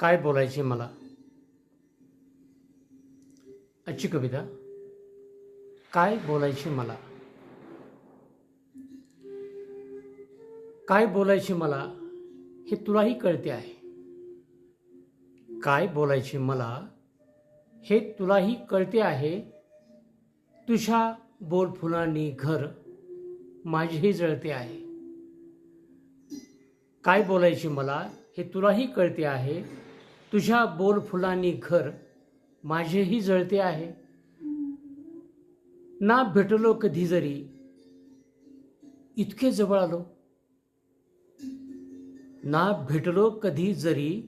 काय बोलायचे मला? आजची कविता काय बोलायचे मला? काय बोलायचे मला हे तुलाही कळते आहे. काय बोलायचे मला हे तुलाही कळते आहे. तुझ्या बोलफुलांनी घर माझेही जळते आहे. काय बोलायचे मला हे तुलाही कळते आहे. तुझ्या बोलफुलांनी घर माझेही जळते आहे. ना भेटलो कधी जरी. इतके जवळ आलो. ना भेटलो कधी जरी.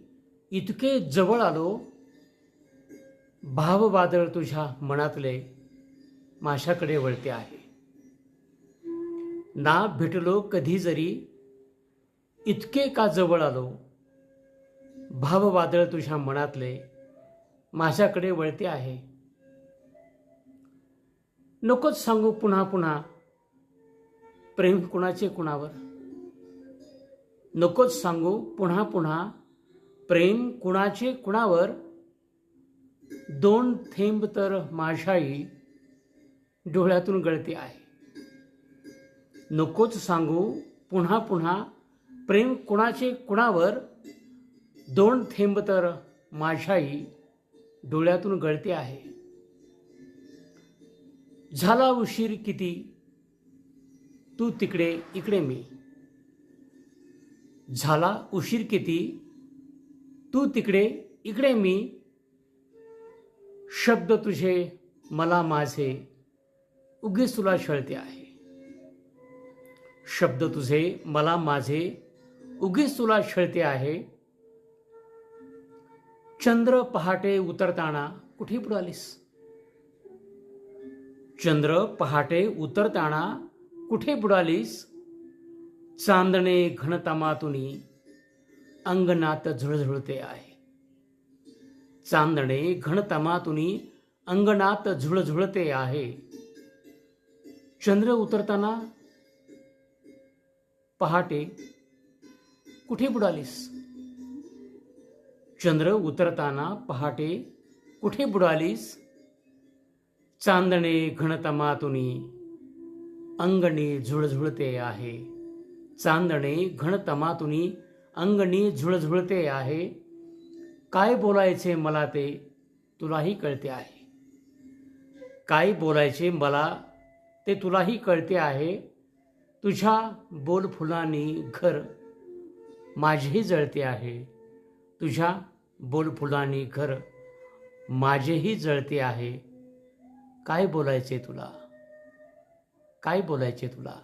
इतके जवळ आलो. भाववादळ तुझ्या मनातले माझ्याकडे वळते आहे. ना भेटलो कधी जरी. इतके का जवळ आलो. भाववादळ तुझ्या मनातले माझ्याकडे वळते आहे. नकोच सांगू पुन्हा पुन्हा प्रेम कुणाचे कुणावर? नकोच सांगू पुन्हा पुन्हा प्रेम कुणाचे कुणावर? दोन थेंब तर माझ्याही डोळ्यातून गळते आहे. नकोच सांगू पुन्हा पुन्हा प्रेम कुणाचे कुणावर? दोन थेंब तर माझ्याही डोळ्यातून गळते आहे. झाला उशीर किती? तू तिकडे इकडे मी. झाला उशीर किती? तू तिकडे इकडे मी. शब्द तुझे मला माझे उगीच तुला छळते आहे. शब्द तुझे मला माझे उगीच तुला छळते आहे. चंद्र पहाटे उतरताना कुठे बुडालीस चंद्र पहाटे उतरताना कुठे बुडालीस चांदणे घनतमातुनी अंगणात झुळझुळते आहे. चांदणे घनतमातुनी अंगणात झुळझुळते आहे. चंद्र उतरताना पहाटे कुठे बुडालीस चंद्र उतरताना पहाटे कुठे बुडालीस? चांदणे घनतमातुनी अंगणी झुळझुळते आहे. चांदणे घनतमातुनी अंगणी झुळझुळते आहे. काय बोलायचे मला ते तुलाही कळते आहे. काय बोलायचे मला ते तुलाही कळते आहे. तुझ्या बोलफुलांनी घर माझेही जळते आहे. तुझ्या बोलफुलांनी घर माझेही जळते आहे. काय बोलायचे तुला? काय बोलायचे तुला?